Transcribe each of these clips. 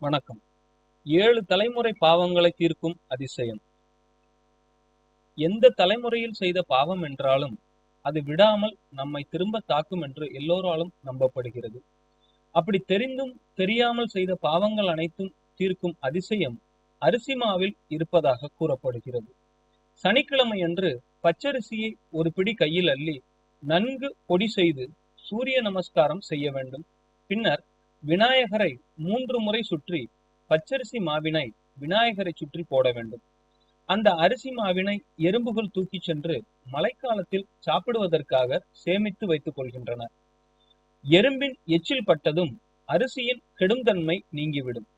வணக்கம். ஏழு தலைமுறை பாவங்களை தீர்க்கும் அதிசயம். எந்த தலைமுறையில் செய்த பாவம் என்றாலும் அது விடாமல் நம்மை திரும்ப தாக்கும் என்று எல்லோராலும் நம்பப்படுகிறது. அப்படி தெரிந்தும் தெரியாமல் செய்த பாவங்கள் அனைத்தும் தீர்க்கும் அதிசயம் அரிசிமாவில் இருப்பதாக கூறப்படுகிறது. சனிக்கிழமை அன்று பச்சரிசியை ஒரு பிடி கையில் அள்ளி நன்கு பொடி செய்து சூரிய நமஸ்காரம் செய்ய வேண்டும். பின்னர் விநாயகரை மூன்று முறை சுற்றி பச்சரிசி மாவினை விநாயகரை சுற்றி போட வேண்டும். அந்த அரிசி மாவினை எறும்புகள் தூக்கிச் சென்று மழைக்காலத்தில் சாப்பிடுவதற்காக சேமித்து வைத்துக் கொள்கின்றன எறும்பின் எச்சில் பட்டதும் அரிசியின் கெடுந்தன்மை நீங்கிவிடும்.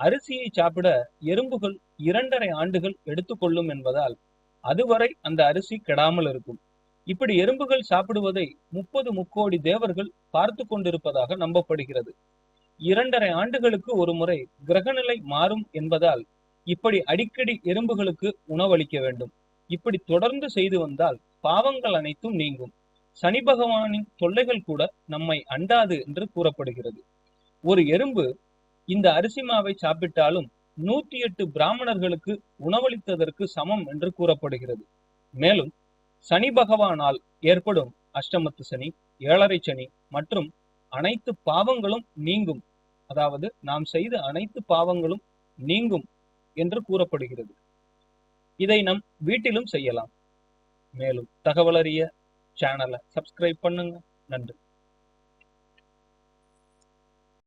அரிசியை சாப்பிட எறும்புகள் இரண்டரை ஆண்டுகள் எடுத்துக்கொள்ளும் என்பதால் அதுவரை அந்த அரிசி கெடாமல் இருக்கும். இப்படி எறும்புகள் சாப்பிடுவதை முப்பது முக்கோடி தேவர்கள் பார்த்து கொண்டிருப்பதாக நம்பப்படுகிறது. இரண்டரை ஆண்டுகளுக்கு ஒரு முறை கிரகநிலை மாறும் என்பதால் இப்படி அடிக்கடி எறும்புகளுக்கு உணவளிக்க வேண்டும். இப்படி தொடர்ந்து செய்து வந்தால் பாவங்கள் அனைத்தும் நீங்கும். சனி பகவானின் தொல்லைகள் கூட நம்மை அண்டாது என்று கூறப்படுகிறது. ஒரு எறும்பு இந்த அரிசி மாவை சாப்பிட்டாலும் நூத்தி எட்டு பிராமணர்களுக்கு உணவளித்ததற்கு சமம் என்று கூறப்படுகிறது. மேலும் சனி பகவானால் ஏற்படும் அஷ்டமத்து சனி ஏழரை சனி மற்றும் அனைத்து பாவங்களும் நீங்கும். அதாவது நாம் செய்த அனைத்து பாவங்களும் நீங்கும் என்று கூறப்படுகிறது. இதை நம் வீட்டிலும் செய்யலாம். மேலும் தகவலறிய சேனலை சப்ஸ்கிரைப் பண்ணுங்க. நன்றி.